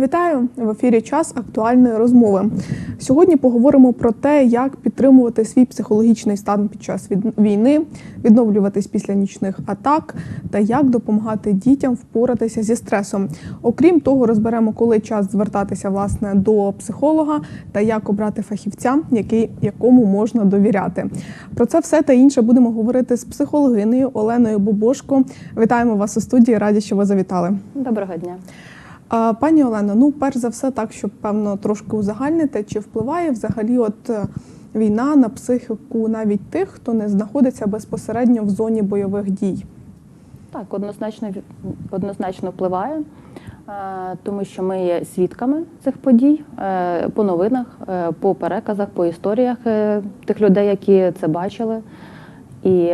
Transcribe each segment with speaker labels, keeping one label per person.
Speaker 1: Вітаю в ефірі час актуальної розмови. Сьогодні поговоримо про те, як підтримувати свій психологічний стан під час війни, відновлюватись після нічних атак та як допомагати дітям впоратися зі стресом. Окрім того, розберемо, коли час звертатися власне до психолога та як обрати фахівця, який якому можна довіряти. Про це все та інше будемо говорити з психологинею Оленою Бобошко. Вітаємо вас у студії. Раді, що ви завітали.
Speaker 2: Доброго дня.
Speaker 1: Пані Олено, ну перш за все, так щоб певно трошки узагальнити, чи впливає взагалі от е, війна на психіку навіть тих, хто не знаходиться безпосередньо в зоні бойових дій?
Speaker 2: Так, однозначно однозначно впливає, е, тому що ми є свідками цих подій е, по новинах, по переказах, по історіях тих людей, які це бачили. І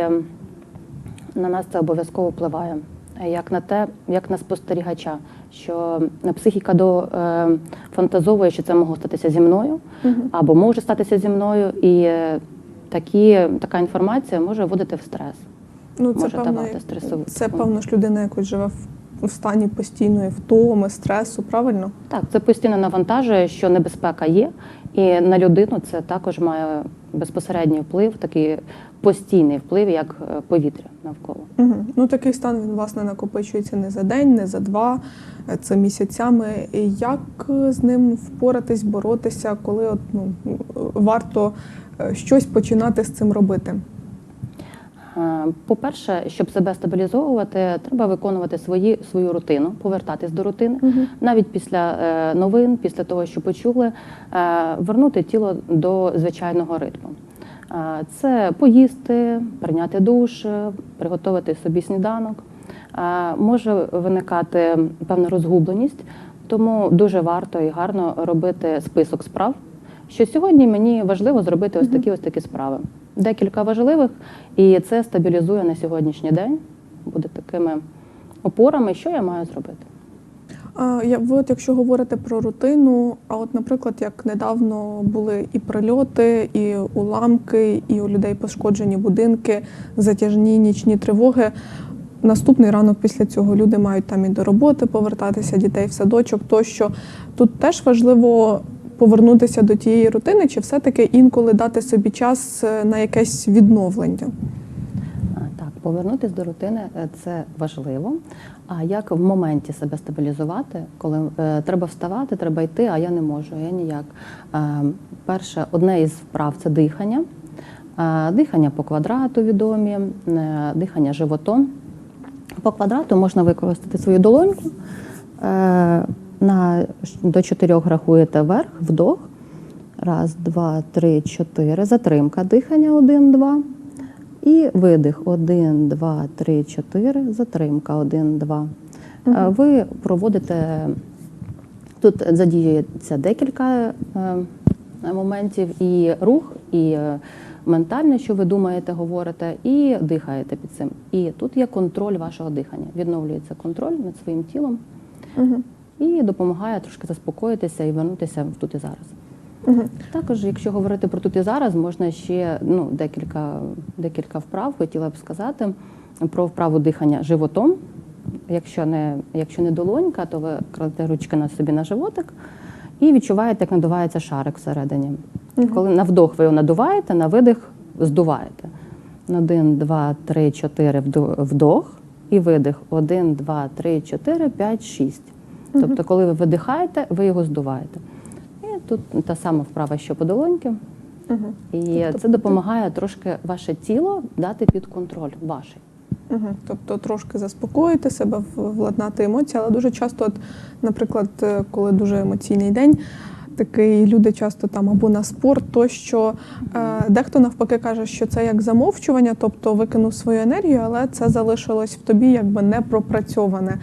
Speaker 2: на нас це обов'язково впливає. Е, Як на те, як на спостерігача, що психіка до е, фантазовує, що це могло статися зі мною, або може статися зі мною, і е, такі, така інформація може вводити в стрес.
Speaker 1: Ну
Speaker 2: Може давати стресову
Speaker 1: це певно ж людина якось живе в, в стані постійної втоми, стресу, правильно?
Speaker 2: Так, це постійно навантажує, що небезпека є, і на людину це також має безпосередній вплив, такий постійний вплив, як е, повітря навколо.
Speaker 1: Угу. Ну такий стан він власне накопичується не за день, не за два, е, це місяцями. Як е, з ним впоратись, боротися, коли от, ну, варто щось починати з цим робити?
Speaker 2: Е, По-перше, щоб себе стабілізовувати, треба виконувати свої, свою рутину, повертатись до рутини. Навіть після е, новин, після того, що почули, е, вернути тіло до звичайного ритму. Це поїсти, прийняти душ, приготувати собі сніданок. Може виникати певна розгубленість, тому дуже варто і гарно робити список справ. Що сьогодні мені важливо зробити ось такі ось такі справи. Декілька важливих, і це стабілізує на сьогоднішній день, буде такими опорами, що я маю зробити.
Speaker 1: А, ви от якщо говорите про рутину, а от, наприклад, як недавно були і прильоти, і уламки, і у людей пошкоджені будинки, затяжні нічні тривоги. Наступний ранок після цього люди мають там і до роботи повертатися, дітей в садочок тощо. Тут теж важливо повернутися до тієї рутини, чи все-таки інколи дати собі час е, на якесь відновлення.
Speaker 2: Так, повернутися до рутини е, це важливо. А як в моменті себе стабілізувати, коли е, треба вставати, треба йти, а я не можу, я ніяк. Е, перше, одне із вправ це дихання. Е, дихання по квадрату відомі, е, дихання животом. По квадрату можна використати свою долоньку. Е, на, до чотирьох рахуєте вверх, вдох. Раз, два, три, чотири. Затримка дихання. Один, два. І видих. Один, два, три, чотири. Затримка. Один, два. Е, Ви проводите тут задіюється декілька е, моментів, і рух, і е, ментальне, що ви думаєте, говорите, і дихаєте під цим. І тут є контроль вашого дихання. Відновлюється контроль над своїм тілом
Speaker 1: Угу.
Speaker 2: І допомагає трошки заспокоїтися і вернутися в тут і зараз.
Speaker 1: Угу.
Speaker 2: Також, якщо говорити про тут і зараз, можна ще ну, декілька, декілька вправ, хотіла б сказати про вправу дихання животом. Якщо не, якщо не долонька, то ви кладете ручки на собі на животик і відчуваєте, як надувається шарик всередині. Коли на вдох ви його надуваєте, на видих здуваєте. Один, два, три, чотири вдох і видих. Один, два, три, чотири, п'ять, шість. Тобто, коли ви видихаєте, ви його здуваєте. І тут та сама вправа, що по долоньки.
Speaker 1: Угу.
Speaker 2: І
Speaker 1: Тобто
Speaker 2: це допомагає трошки ваше тіло дати під контроль ваший.
Speaker 1: Угу. Тобто трошки заспокоїти себе, владнати емоції, але дуже часто, от, наприклад, е, коли дуже емоційний день, такий люди часто там або на спорт, то що е, дехто навпаки каже, що це як замовчування, тобто викинув свою енергію, але це залишилось в тобі якби не пропрацьоване.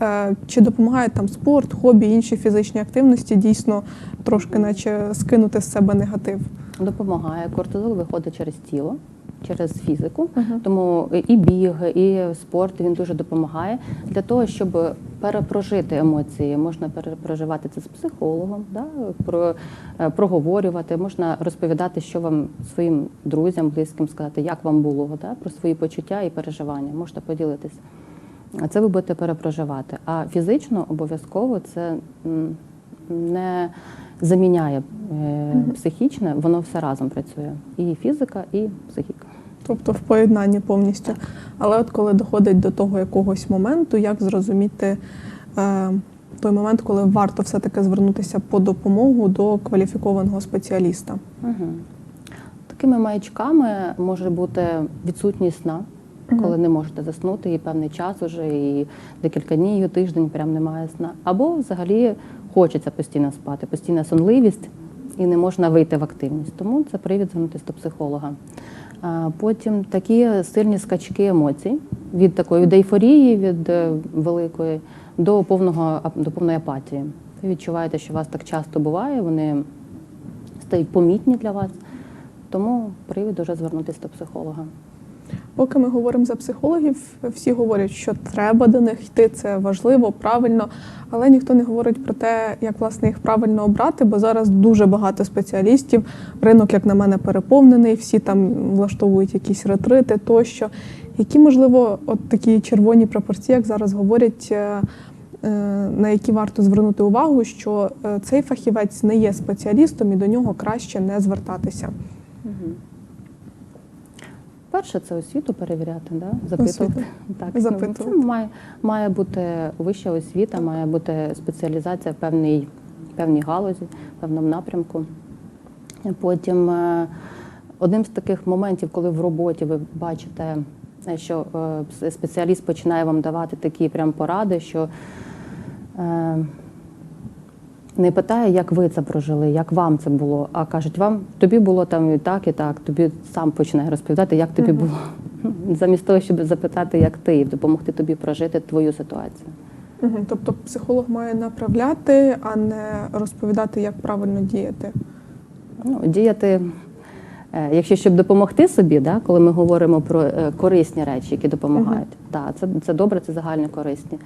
Speaker 1: Е, чи допомагає там спорт, хобі, інші фізичні активності дійсно трошки, наче скинути з себе негатив?
Speaker 2: Допомагає. Кортизол виходить через тіло, через фізику. Тому і біг, і спорт він дуже допомагає для того, щоб перепрожити емоції. Можна перепроживати це з психологом, да? про, е, проговорювати, можна розповідати, що вам своїм друзям, близьким сказати, як вам було, да? про свої почуття і переживання. Можете поділитися. Це ви будете перепроживати. А фізично обов'язково це не заміняє е, психічне, воно все разом працює. І фізика, і психіка.
Speaker 1: Тобто в поєднанні повністю. Але от коли доходить до того якогось моменту, як зрозуміти е, той момент, коли варто все-таки звернутися по допомогу до кваліфікованого спеціаліста?
Speaker 2: Угу. Такими маячками може бути відсутність сна, коли не можете заснути і певний час уже, і декілька днів, і тиждень прям немає сна. Або взагалі хочеться постійно спати, постійна сонливість і не можна вийти в активність. Тому це привід звернутися до психолога. Потім такі сильні скачки емоцій від такої від ейфорії, від е, великої до повного до повної апатії. Ви відчуваєте, що у вас так часто буває, вони стають помітні для вас. Тому привід уже звернутися до психолога.
Speaker 1: Поки ми говоримо за психологів, всі говорять, що треба до них йти, це важливо, правильно, але ніхто не говорить про те, як власне їх правильно обрати, бо зараз дуже багато спеціалістів. Ринок, як на мене, переповнений, всі там влаштовують якісь ретрити тощо. Які, можливо, от такі червоні пропорції, як зараз говорять, е, е, на які варто звернути увагу, що е, цей фахівець не є спеціалістом і до нього краще не звертатися.
Speaker 2: Перше це освіту перевіряти, да? запитувати. Так, ну,
Speaker 1: Запитувати.
Speaker 2: Це має, має бути вища освіта, має бути спеціалізація в певній, певній галузі, в певному напрямку. Потім е, одним з таких моментів, коли в роботі ви бачите, е, що е, спеціаліст починає вам давати такі прям поради, що не питає, як ви це прожили, як вам це було, а кажуть, вам тобі було там і так, і так, тобі сам починає розповідати, як тобі було. Замість того, щоб запитати, як ти, і допомогти тобі прожити твою ситуацію.
Speaker 1: Мгм. Тобто психолог має направляти, а не розповідати, як правильно діяти.
Speaker 2: Ну, діяти, е, якщо щоб допомогти собі, да, коли ми говоримо про е, корисні речі, які допомагають, да, це, це добре, це загальні корисні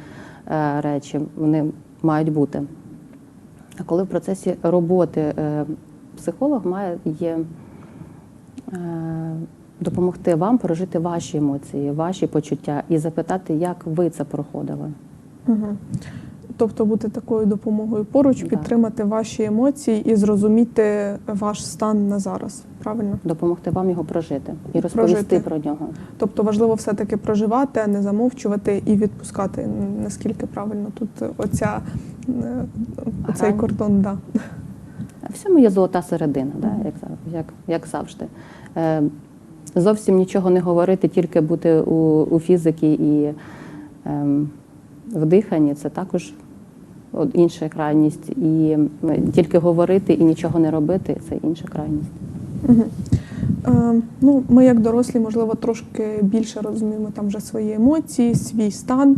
Speaker 2: е, речі, вони мають бути. Коли в процесі роботи е, психолог має є е, допомогти вам прожити ваші емоції, ваші почуття і запитати, як ви це проходили.
Speaker 1: Угу. Тобто бути такою допомогою поруч,
Speaker 2: Так.
Speaker 1: підтримати ваші емоції і зрозуміти ваш стан на зараз. Правильно?
Speaker 2: Допомогти вам його прожити і розповісти
Speaker 1: Прожити.
Speaker 2: про нього.
Speaker 1: Тобто важливо все-таки проживати, а не замовчувати і відпускати. Наскільки правильно тут оця, е,
Speaker 2: Грань.
Speaker 1: кордон, да.
Speaker 2: В всьому є золота середина, да, як, як, як завжди. Е, зовсім нічого не говорити, тільки бути у, у фізики і ем, в диханні це також от інша крайність. І е, тільки говорити і нічого не робити це інша крайність.
Speaker 1: Е, ну, ми, як дорослі, можливо, трошки більше розуміємо там вже свої емоції, свій стан.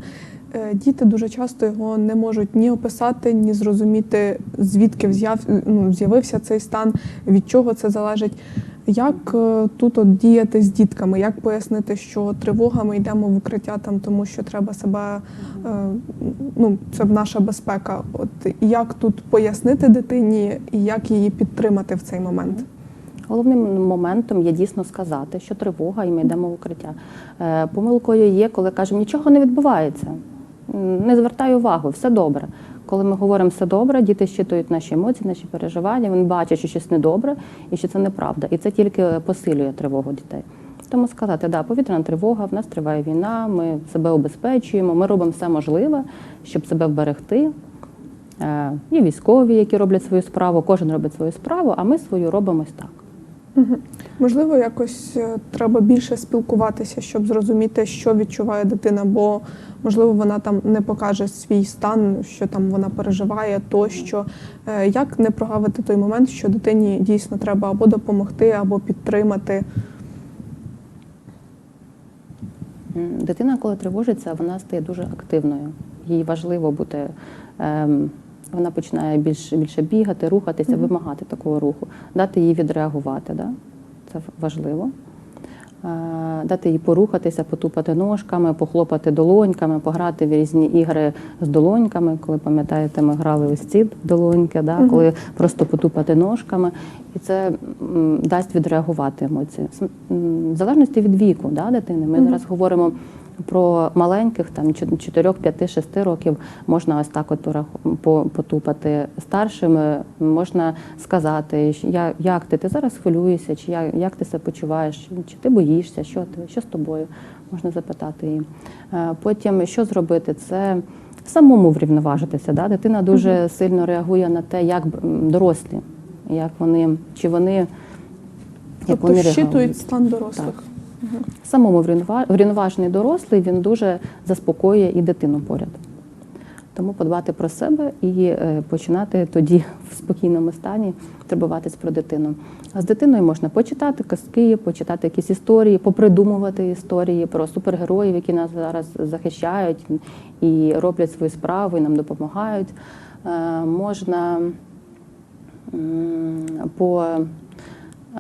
Speaker 1: Е, Діти дуже часто його не можуть ні описати, ні зрозуміти, звідки взяв, ну, з'явився цей стан, від чого це залежить. Як е, тут от діяти з дітками? Як пояснити, що тривога ми йдемо в укриття там, тому що треба себе, е, ну це наша безпека. От як тут пояснити дитині і як її підтримати в цей момент?
Speaker 2: Головним моментом є дійсно сказати, що тривога, і ми йдемо в укриття. Помилкою є, коли кажемо, нічого не відбувається, не звертай увагу, все добре. Коли ми говоримо все добре, діти щитують наші емоції, наші переживання, вони бачать, що щось недобре і що це неправда. І це тільки посилює тривогу дітей. Тому сказати, да, повітряна тривога, в нас триває війна, ми себе обезпечуємо, ми робимо все можливе, щоб себе вберегти. Е, Є військові, які роблять свою справу, кожен робить свою справу, а ми свою робимо ось так.
Speaker 1: Можливо, якось е, треба більше спілкуватися, щоб зрозуміти, що відчуває дитина, бо можливо вона там не покаже свій стан, що там вона переживає, тощо. Е, Як не прогавити той момент, що дитині дійсно треба або допомогти, або підтримати.
Speaker 2: Дитина, коли тривожиться, вона стає дуже активною. Їй важливо бути. Ем, вона починає більш, більше бігати, рухатися, вимагати такого руху, дати їй відреагувати. Да? Це важливо. Е, Дати їй порухатися, потупати ножками, похлопати долоньками, пограти в різні ігри з долоньками. Коли пам'ятаєте, ми грали ось ці долоньки, да? коли просто потупати ножками. І це дасть відреагувати емоції. В залежності від віку да, дитини. Ми зараз говоримо Про маленьких, там 4, 5, 6 років можна ось так от потупати. Старшими можна сказати, як ти, ти зараз хвилюєшся, чи як ти себе почуваєш, чи ти боїшся, що ти, що з тобою, можна запитати її. Е, Потім що зробити? Це самому врівноважитися. Да? Дитина дуже сильно реагує на те, як дорослі, як вони, чи вони, як
Speaker 1: Тобто
Speaker 2: вони
Speaker 1: щитують стан дорослих.
Speaker 2: Самому врівнова- врівноважений дорослий він дуже заспокоює і дитину поряд. Тому подбати про себе і е, починати тоді в спокійному стані турбуватись про дитину. А з дитиною можна почитати казки, почитати якісь історії, попридумувати історії про супергероїв, які нас зараз захищають і роблять свою справу, і нам допомагають. Е, Можна по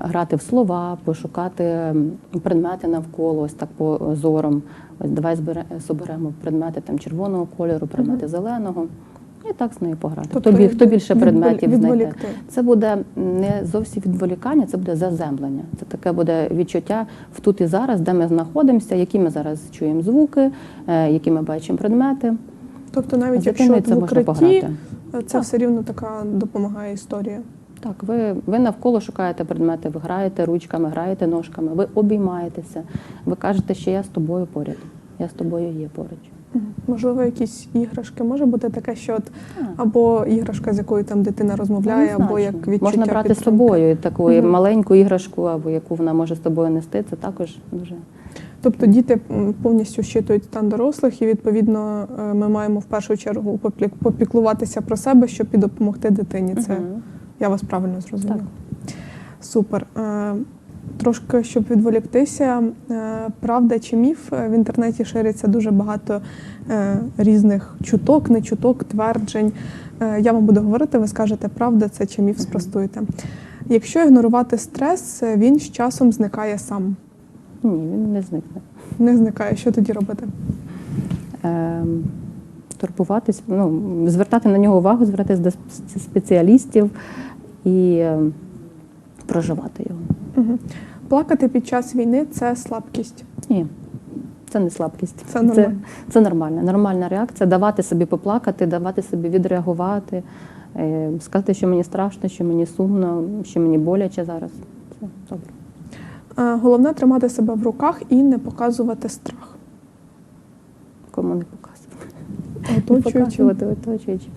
Speaker 2: грати в слова, пошукати предмети навколо, ось так по зорам. Ось давай збере, соберемо предмети там червоного кольору, предмети зеленого. І так з нею пограти.
Speaker 1: Тобто
Speaker 2: хто, хто більше предметів знайде. Це буде не зовсім відволікання, це буде заземлення. Це таке буде відчуття в тут і зараз, де ми знаходимося, які ми зараз чуємо звуки, е, які ми бачимо предмети.
Speaker 1: Тобто навіть якщо
Speaker 2: це
Speaker 1: в
Speaker 2: можна
Speaker 1: укритті,
Speaker 2: пограти.
Speaker 1: е, це
Speaker 2: Так.
Speaker 1: все рівно така допомагає історія.
Speaker 2: Так, ви, ви навколо шукаєте предмети, ви граєте ручками, граєте ножками, ви обіймаєтеся, ви кажете, що я з тобою поряд, я з тобою є поруч.
Speaker 1: Можливо, якісь іграшки може бути таке, що от або іграшка, з якою там дитина розмовляє, або як відчуття
Speaker 2: Можна брати з собою таку
Speaker 1: Мгм.
Speaker 2: маленьку іграшку, або яку вона може з тобою нести, це також дуже
Speaker 1: Тобто діти повністю щитують стан дорослих, і відповідно е, ми маємо в першу чергу попіклуватися про себе, щоб і допомогти дитині. Це
Speaker 2: Мгм.
Speaker 1: Я вас правильно зрозуміла. Супер. Е, Трошки, щоб відволіктися, е, правда чи міф е, в інтернеті шириться дуже багато різних чуток, не чуток, тверджень. Я вам буду говорити, ви скажете, правда це чи міф,
Speaker 2: Мгм.
Speaker 1: спростуйте. Якщо ігнорувати стрес, він з часом зникає сам.
Speaker 2: ні, він не зникне.
Speaker 1: Не зникає. Що тоді робити?
Speaker 2: Ем, турбуватись, ну, звертати на нього увагу, звертатись до спеціалістів і ем, проживати його.
Speaker 1: Угу. Плакати під час війни це слабкість.
Speaker 2: Ні, це не слабкість.
Speaker 1: Це нормально.
Speaker 2: Це, це нормальна, нормальна реакція. Давати собі поплакати, давати собі відреагувати, е, сказати, що мені страшно, що мені сумно, що мені боляче зараз. Це добре.
Speaker 1: Головне тримати себе в руках і не показувати страх.
Speaker 2: Кому не показувати. Не
Speaker 1: Оточуючим.
Speaker 2: показувати оточуючи.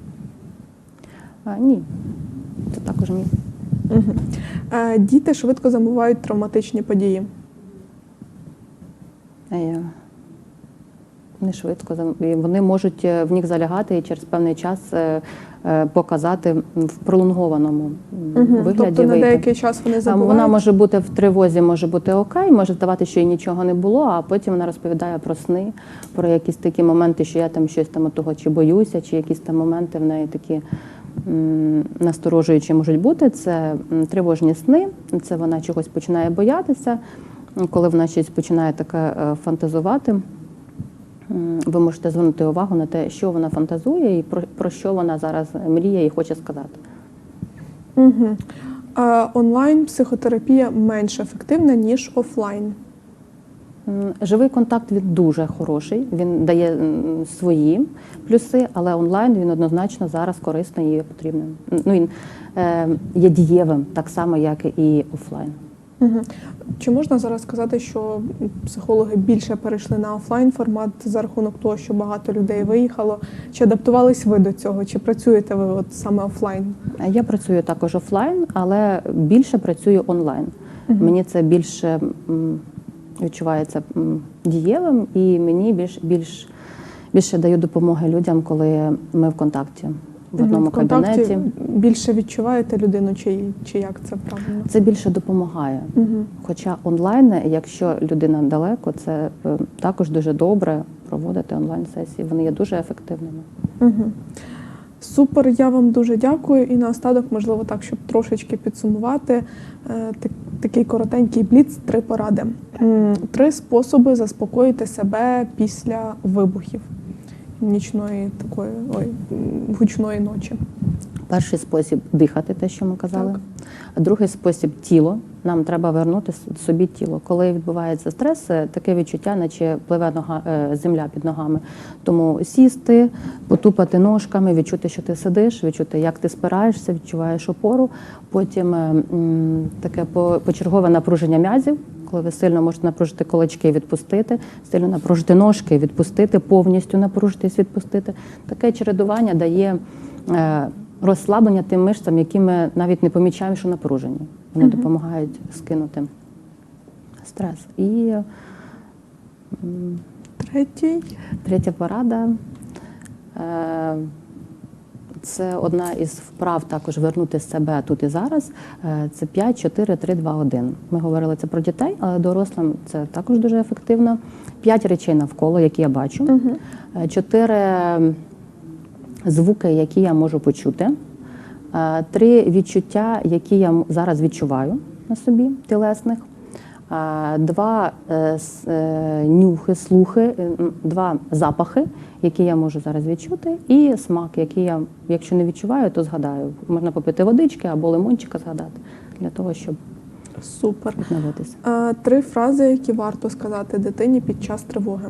Speaker 2: А, ні, це також мій.
Speaker 1: Мгм. Е, Діти швидко забувають травматичні події.
Speaker 2: Е, Не швидко. Вони можуть е, в них залягати і через певний час е, показати в пролонгованому
Speaker 1: Мгм.
Speaker 2: вигляді.
Speaker 1: Тобто на деякий час вони забувають.
Speaker 2: Вона може бути в тривозі, може бути окей, може здавати, що їй нічого не було, а потім вона розповідає про сни, про якісь такі моменти, що я там щось там того чи боюся, чи якісь там моменти в неї такі насторожуючі можуть бути. Це тривожні сни, це вона чогось починає боятися, коли вона щось починає таке е, фантазувати. Ви можете звернути увагу на те, що вона фантазує і про, що вона зараз мріє і хоче сказати.
Speaker 1: Угу. Онлайн психотерапія менш ефективна, ніж офлайн.
Speaker 2: Живий контакт він дуже хороший, він дає свої плюси, але онлайн він однозначно зараз корисний і потрібним. Ну він е, є дієвим, так само, як і офлайн.
Speaker 1: Угу. Чи можна зараз сказати, що психологи більше перейшли на офлайн формат за рахунок того, що багато людей виїхало? Чи адаптувались ви до цього? Чи працюєте ви от саме офлайн?
Speaker 2: Е, Я працюю також офлайн, але більше працюю онлайн.
Speaker 1: Мгм.
Speaker 2: Мені це більше відчувається дієвим, і мені більш більш більше даю допомоги людям, коли ми в контакті в одному
Speaker 1: в
Speaker 2: кабінеті.
Speaker 1: більше відчуваєте людину, чи, чи як це правильно?
Speaker 2: Це більше допомагає.
Speaker 1: Угу.
Speaker 2: Хоча онлайн, якщо людина далеко, це е, також дуже добре проводити онлайн-сесії. Вони є дуже ефективними.
Speaker 1: Угу. Супер, я вам дуже дякую. І наостанок, можливо, так, щоб трошечки підсумувати, е, такий коротенький бліц, три поради. Три способи заспокоїти себе після вибухів нічної такої ой, гучної ночі.
Speaker 2: Перший спосіб дихати, те, що ми казали.
Speaker 1: Так.
Speaker 2: Другий спосіб тіло. Нам треба вернути собі тіло. Коли відбувається стрес, е, таке відчуття, наче пливе нога, е, земля під ногами. Тому сісти, потупати ножками, відчути, що ти сидиш, відчути, як ти спираєшся, відчуваєш опору. Потім е, таке почергове напруження м'язів, коли ви сильно можете напружити кулачки і відпустити, сильно напружити ножки, відпустити, повністю напружитись, відпустити. Таке чередування дає розслаблення тим мишцям, які ми навіть не помічаємо, що напружені. Вони допомагають скинути стрес. І
Speaker 1: Третій.
Speaker 2: Третя порада е, це одна із вправ також вернути себе тут і зараз. Е, Це 5, 4, 3, 2, 1. Ми говорили це про дітей, але дорослим це також дуже ефективно. П'ять речей навколо, які я бачу. Е, Чотири звуки, які я можу почути. Е, Три відчуття, які я зараз відчуваю на собі, тілесних. Е, Два е, нюхи, слухи, два запахи, які я можу зараз відчути, і смак, який я, якщо не відчуваю, то згадаю. Можна попити водички або лимончика згадати для того, щоб
Speaker 1: Супер. Три фрази, які варто сказати дитині під час тривоги.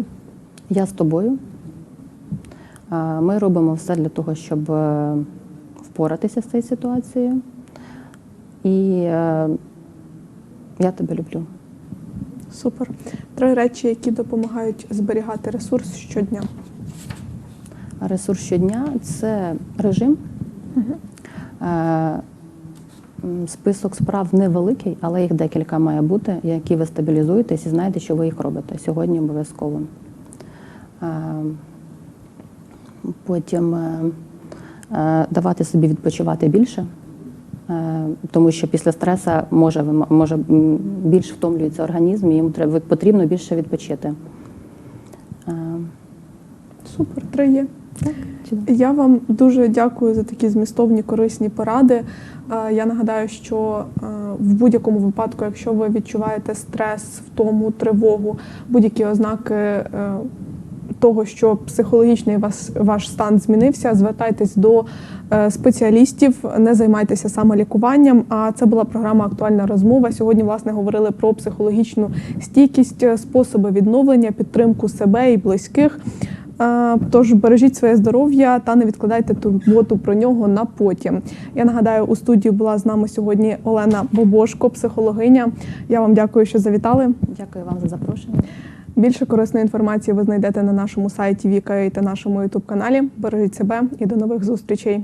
Speaker 2: Я з тобою. Ми робимо все для того, щоб е, впоратися з цією ситуацією. І е, я тебе люблю.
Speaker 1: Супер. Три речі, які допомагають зберігати ресурс щодня.
Speaker 2: Ресурс щодня це режим. М, Список справ невеликий, але їх декілька має бути, які ви стабілізуєтесь і знаєте, що ви їх робите сьогодні обов'язково. Потім е, е, давати собі відпочивати більше, е, тому що після стресу може, може більш втомлюється організм, і йому треба потрібно більше відпочити.
Speaker 1: Супер, три є.
Speaker 2: Так.
Speaker 1: Я вам дуже дякую за такі змістовні корисні поради. Я нагадаю, що в будь-якому випадку, якщо ви відчуваєте стрес, втому, тривогу, будь-які ознаки того, що психологічний вас, ваш стан змінився, звертайтесь до е, спеціалістів, не займайтеся самолікуванням. А це була програма Актуальна розмова. Сьогодні, власне, говорили про психологічну стійкість, е, способи відновлення, підтримку себе і близьких. Е, Тож бережіть своє здоров'я та не відкладайте турботу про нього на потім. Я нагадаю, у студії була з нами сьогодні Олена Бобошко, психологиня. Я вам дякую, що завітали.
Speaker 2: Дякую вам за запрошення.
Speaker 1: Більше корисної інформації ви знайдете на нашому сайті Віка та нашому ютуб каналі. Бережіть себе і до нових зустрічей.